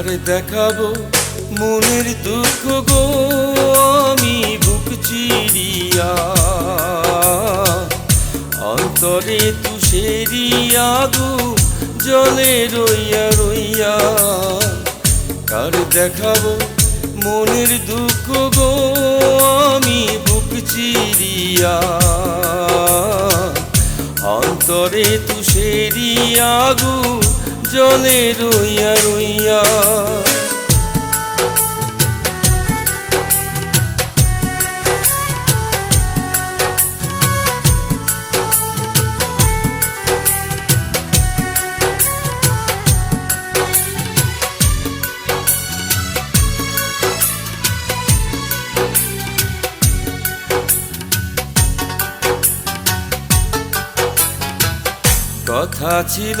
দেখাবো মনের দুঃখ গো, আমি বুক চিরিয়া। অন্তরে তুষেরি আগু, জলে রইয়া রইয়া। কার দেখাবো মনের দুঃখ গো, আমি বুক চিরিয়া। অন্তরে তুষেরি আগু জলে রইয়া রইয়া। কথা ছিল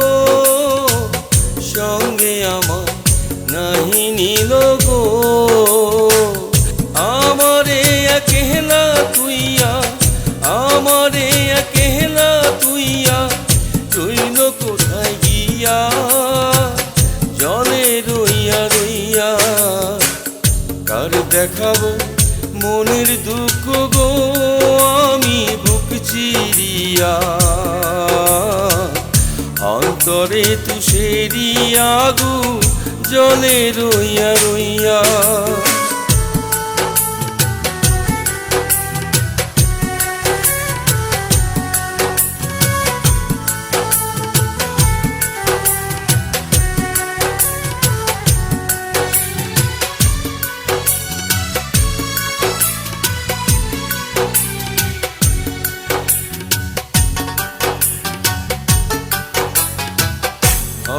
কার দেখাবো? মনের দুঃখ গো আমি বুক চিরিয়া। অন্তরে তুষেরিয়া গু জলে রইয়া রইয়া।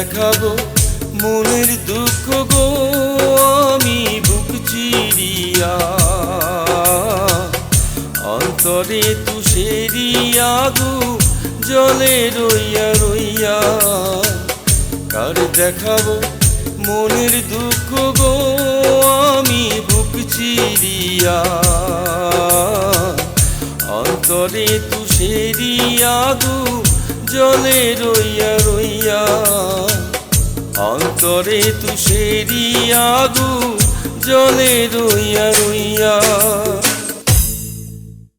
দেখাবো মনের দুঃখ গো, আমি বুক চিরিয়া। অন্তরে তুষেরি আগু, জলে রইয়া রইয়া। কার দেখাবো মনের দুঃখ গো, আমি বুক চিরিয়া। অন্তরে তুষেরি আগু, জলে রইয়া রইয়া। অন্তরে তুষেরি আগু জলে রইয়া রইয়া।